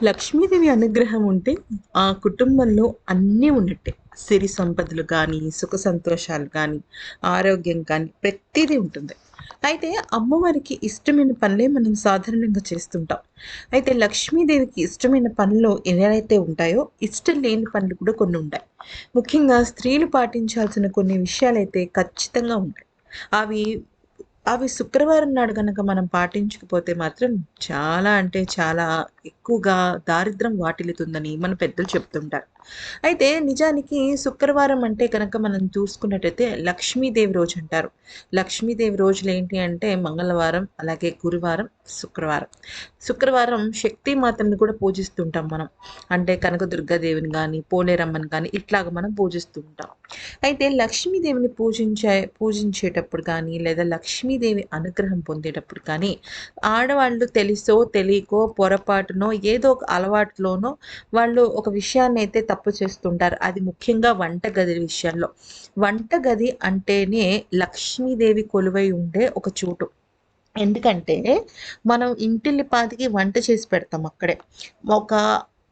లక్ష్మీదేవి అనుగ్రహం ఉంటే ఆ కుటుంబంలో అన్నీ ఉన్నట్టే సిరి సంపదలు కానీ సుఖ సంతోషాలు కానీ ఆరోగ్యం కానీ ప్రతిదీ ఉంటుంది. అయితే అమ్మవారికి ఇష్టమైన పనులే మనం సాధారణంగా చేస్తుంటాం. అయితే లక్ష్మీదేవికి ఇష్టమైన పనులు ఏదైతే ఉంటాయో ఇష్టం లేని పనులు కూడా కొన్ని ఉంటాయి. ముఖ్యంగా స్త్రీలు పాటించాల్సిన కొన్ని విషయాలైతే ఖచ్చితంగా ఉంటాయి. అవి అవి శుక్రవారం నాడు కనుక మనం పాటించకపోతే మాత్రం చాలా అంటే చాలా ఎక్కువగా దారిద్రం వాటిల్లుతుందని మన పెద్దలు చెప్తుంటారు. అయితే నిజానికి శుక్రవారం అంటే కనుక మనం చూసుకున్నట్టయితే లక్ష్మీదేవి రోజు అంటారు. లక్ష్మీదేవి రోజులు ఏంటి అంటే మంగళవారం అలాగే గురువారం శుక్రవారం. శుక్రవారం శక్తి మాతని కూడా పూజిస్తుంటాం మనం. అంటే కనకదుర్గాదేవిని కానీ పోలేరమ్మని కానీ ఇట్లాగ మనం పూజిస్తూ ఉంటాం అయితే లక్ష్మీదేవిని పూజించే పూజించేటప్పుడు కానీ లేదా లక్ష్మీదేవి అనుగ్రహం పొందేటప్పుడు కానీ ఆడవాళ్ళు తెలుసో తెలియకో పొరపాటునో ఏదో ఒక అలవాటులోనో వాళ్ళు ఒక విషయాన్ని అయితే తప్పు చేస్తుంటారు. అది ముఖ్యంగా వంటగది విషయంలో. వంటగది అంటేనే లక్ష్మీదేవి కొలువై ఉండే ఒక చోటు. ఎందుకంటే మనం ఇంటిల్లిపాదికి వంట చేసి పెడతాం అక్కడే. ఒక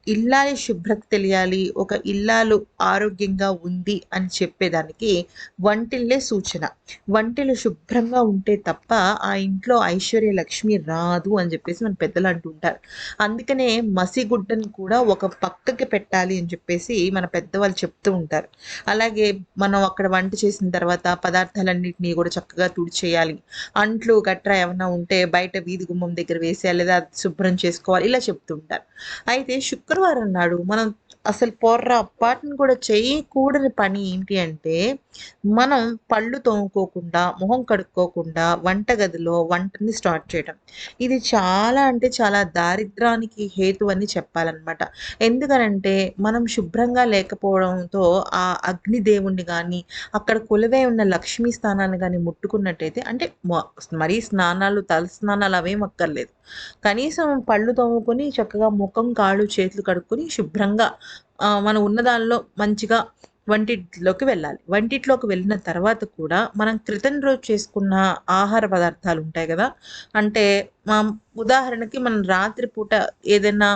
ఇల్లాలి శుభ్రత తెలియాలి ఒక ఇల్లాలు ఆరోగ్యంగా ఉంది అని చెప్పేదానికి వంటిల్లే సూచన. వంటిలు శుభ్రంగా ఉంటే తప్ప ఆ ఇంట్లో ఐశ్వర్య లక్ష్మి రాదు అని చెప్పేసి మన పెద్దలు అంటుంటారు. అందుకనే మసిగుడ్డని కూడా ఒక పక్కకి పెట్టాలి అని చెప్పేసి మన పెద్దవాళ్ళు చెప్తూ ఉంటారు. అలాగే మనం అక్కడ వంట చేసిన తర్వాత పదార్థాలన్నింటినీ కూడా చక్కగా తుడిచేయాలి. అంట్లు గట్రా ఏమైనా ఉంటే బయట వీధి గుమ్మం దగ్గర వేసేయాలి లేదా శుభ్రం చేసుకోవాలి ఇలా చెప్తుంటారు అయితే శుక్ర శుక్రవారం నాడు మనం అసలు పొర్రపాటును కూడా చేయకూడని పని ఏంటి అంటే మనం పళ్ళు తోముకోకుండా మొహం కడుక్కోకుండా వంటగదిలో వంటని స్టార్ట్ చేయడం ఇది చాలా అంటే చాలా దారిద్రానికి హేతు అని చెప్పాలన్నమాట. ఎందుకనంటే మనం శుభ్రంగా లేకపోవడంతో ఆ అగ్నిదేవుణ్ణి కానీ అక్కడ కొలువే ఉన్న లక్ష్మీ స్థానాన్ని కానీ ముట్టుకున్నట్టయితే అంటే మరీ స్నానాలు తల స్నానాలు అవేం అక్కర్లేదు. కనీసం పళ్ళు తోముకొని చక్కగా ముఖం కాళ్ళు చేతులు కడుక్కొని శుభ్రంగా మనం ఉన్న దానిలో మంచిగా వంటిట్లోకి వెళ్ళాలి. వంటిట్లోకి వెళ్ళిన తర్వాత కూడా మనం క్రితం రోజు చేసుకున్న ఆహార పదార్థాలు ఉంటాయి కదా. అంటే మా ఉదాహరణకి మనం రాత్రిపూట ఏదైనా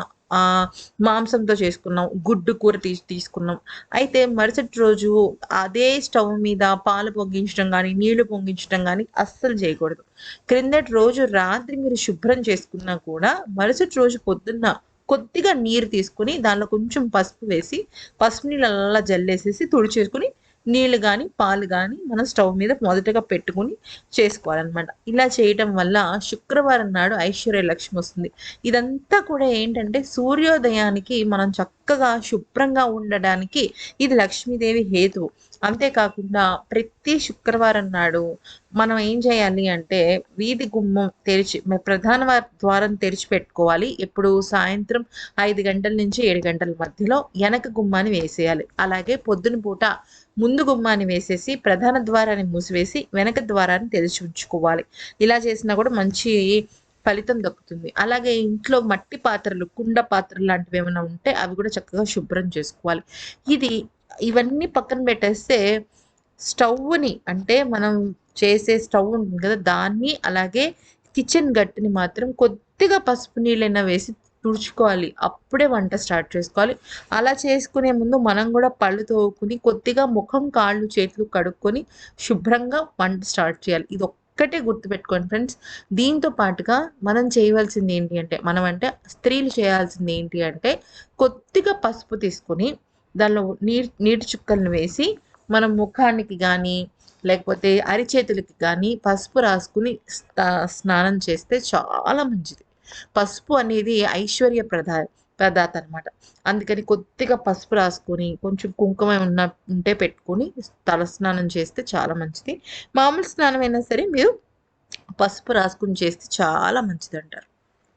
మాంసంతో చేసుకున్నాం గుడ్డు కూర తీసి తీసుకున్నాం. అయితే మరుసటి రోజు అదే స్టవ్ మీద పాలు పొంగించడం కానీ నీళ్ళు పొంగించడం కానీ అస్సలు చేయకూడదు. క్రిందటి రోజు రాత్రి మీరు శుభ్రం చేసుకున్నా కూడా మరుసటి రోజు పొద్దున్న కొద్దిగా నీరు తీసుకుని దానిలో కొంచెం పసుపు వేసి పసుపు నీళ్ళు అలా జల్లేసేసి తుడిచేసుకుని నీళ్ళు కానీ పాలు కానీ మనం స్టవ్ మీద మొదటగా పెట్టుకుని చేసుకోవాలన్నమాట. ఇలా చేయటం వల్ల శుక్రవారం నాడు ఐశ్వర్య లక్ష్మి వస్తుంది. ఇదంతా కూడా ఏంటంటే సూర్యోదయానికి మనం చక్కగా శుభ్రంగా ఉండడానికి ఇది లక్ష్మీదేవి హేతువు అంతేకాకుండా ప్రతి శుక్రవారం నాడు మనం ఏం చేయాలి అంటే వీధి గుమ్మం తెరిచి ప్రధాన ద్వారం తెరిచి పెట్టుకోవాలి. ఎప్పుడు సాయంత్రం ఐదు గంటల నుంచి ఏడు గంటల మధ్యలో వెనక గుమ్మాన్ని వేసేయాలి. అలాగే పొద్దున పూట ముందు గుమ్మాన్ని వేసేసి ప్రధాన ద్వారాన్ని మూసివేసి వెనక ద్వారాన్ని తెరిచి ఉంచుకోవాలి. ఇలా చేసినా కూడా మంచి ఫలితం దక్కుతుంది. అలాగే ఇంట్లో మట్టి పాత్రలు కుండ పాత్రలు లాంటివి ఏమైనా ఉంటే అవి కూడా చక్కగా శుభ్రం చేసుకోవాలి. ఇది ఇవన్నీ పక్కన పెట్టేస్తే స్టవ్ని అంటే మనం చేసే స్టవ్ ఉంటుంది కదా దాన్ని అలాగే కిచెన్ గట్టిని మాత్రం కొద్దిగా పసుపు నీళ్ళైనా వేసి తుడుచుకోవాలి. అప్పుడే వంట స్టార్ట్ చేసుకోవాలి. అలా చేసుకునే ముందు మనం కూడా పళ్ళు తోవుకుని కొద్దిగా ముఖం కాళ్ళు చేతులు కడుక్కొని శుభ్రంగా వంట స్టార్ట్ చేయాలి. ఇది ఒక్కటే గుర్తుపెట్టుకోండి ఫ్రెండ్స్. దీంతో పాటుగా మనం చేయవలసింది ఏంటి అంటే మనం అంటే స్త్రీలు చేయాల్సింది ఏంటి అంటే కొద్దిగా పసుపు తీసుకొని దానిలో నీటి నీటి చుక్కలను వేసి మనం ముఖానికి కానీ లేకపోతే అరిచేతులకి కానీ పసుపు రాసుకుని స్నానం చేస్తే చాలా మంచిది. పసుపు అనేది ఐశ్వర్య ప్రదా పదార్థ అనమాట అందుకని కొద్దిగా పసుపు రాసుకొని కొంచెం కుంకుమ ఉన్న ఉంటే పెట్టుకొని తల స్నానం చేస్తే చాలా మంచిది. మామూలు స్నానం అయినా సరే మీరు పసుపు రాసుకుని చేస్తే చాలా మంచిది అంటారు